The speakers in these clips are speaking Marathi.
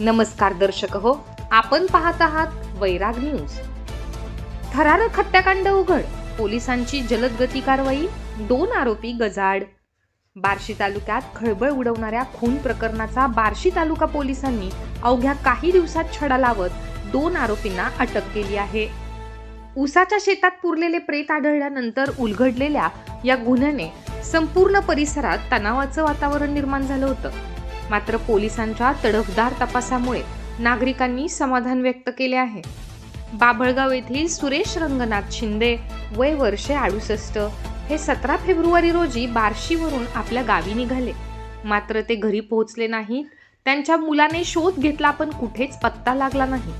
नमस्कार दर्शक हो आपण पाहत आहात वैराग न्यूज. थरारक खट्ट्याकांड उघड पोलिसांची जलद गती कारवाई दोन आरोपी गजाड बार्शी तालुक्यात खळबळ उडवणाऱ्या खून प्रकरणाचा बार्शी तालुका पोलिसांनी अवघ्या काही दिवसात छडा लावत दोन आरोपींना अटक केली आहे. उसाच्या शेतात पुरलेले प्रेत आढळल्यानंतर उलगडलेल्या या गुन्ह्याने संपूर्ण परिसरात तणावाचं वातावरण निर्माण झालं होतं. मात्र पोलिसांच्या तडफदार तपासामुळे नागरिकांनी समाधान व्यक्त केले आहे. बाभळगाव येथील सुरेश रंगनाथ शिंदे वय वर्षे अडुसष्ट हे सतरा फेब्रुवारी रोजी बार्शीवरून आपल्या गावी निघाले. मात्र ते घरी पोहोचले नाहीत. त्यांच्या मुलाने शोध घेतला पण कुठेच पत्ता लागला नाही.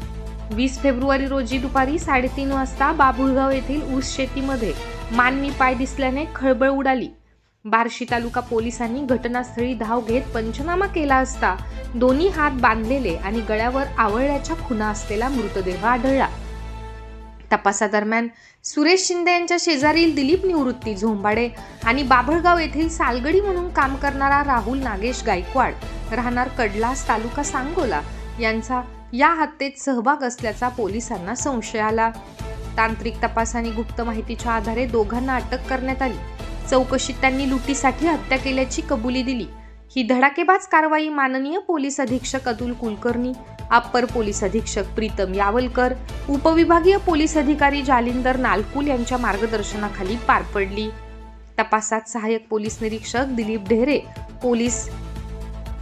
वीस फेब्रुवारी रोजी दुपारी साडेतीन वाजता बाभुळगाव येथील ऊस शेतीमध्ये मानवी पाय दिसल्याने खळबळ उडाली. बार्शी तालुका पोलिसांनी घटनास्थळी धाव घेत पंचनामा केला असता दोन्ही हात बांधलेले आणि गळ्यावर आवळल्याच्या खुना असलेला मृतदेह आढळला. तपासादरम्यान सुरेश शिंदे यांच्या शेजारील दिलीप निवृत्ती झोंबाडे आणि बाभळगाव येथील सालगडी म्हणून काम करणारा राहुल नागेश गायकवाड राहणार कडलास तालुका सांगोला यांचा या हत्येत सहभाग असल्याचा पोलिसांना संशय आला. तांत्रिक तपास आणि गुप्त माहितीच्या आधारे दोघांना अटक करण्यात आली. चौकशीत त्यांनी लुटीसाठी हत्या केल्याची कबुली दिली. ही धडाकेबाज कारवाई माननीय पोलीस अधीक्षक अतुल कुलकर्णी अप्पर पोलीस अधीक्षक प्रीतम यावलकर उपविभागीय पोलीस अधिकारी जालिंदर नालकुल यांच्या मार्गदर्शनाखाली पार पडली. तपासात सहाय्यक पोलीस निरीक्षक दिलीप ढेरे पोलीस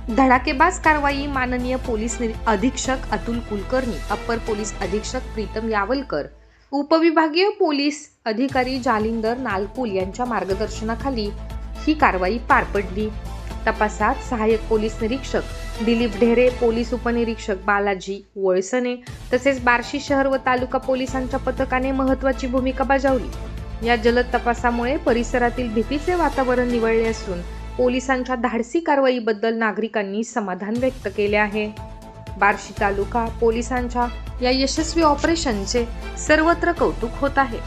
धडाकेबाज कारवाई माननीय पोलीस अधीक्षक अतुल कुलकर्णी अप्पर पोलीस अधीक्षक प्रीतम यावलकर उपविभागीय पोलीस अधिकारी जालिंदर नालकुल यांच्या मार्गदर्शनाखाली ही कारवाई पार पडली. तपासात सहाय्यक पोलीस निरीक्षक दिलीप ढेरे पोलीस उपनिरीक्षक बालाजी वळसने तसेच बार्शी शहर व तालुका पोलिसांच्या पथकाने महत्वाची भूमिका बजावली. या जलद तपासामुळे परिसरातील भीतीचे वातावरण निवळले असून पोलिसांच्या धाडसी कारवाईबद्दल नागरिकांनी समाधान व्यक्त केले आहे. बार्शी तालुका पोलिसांच्या या यशस्वी ऑपरेशनचे सर्वत्र कौतुक होत आहे.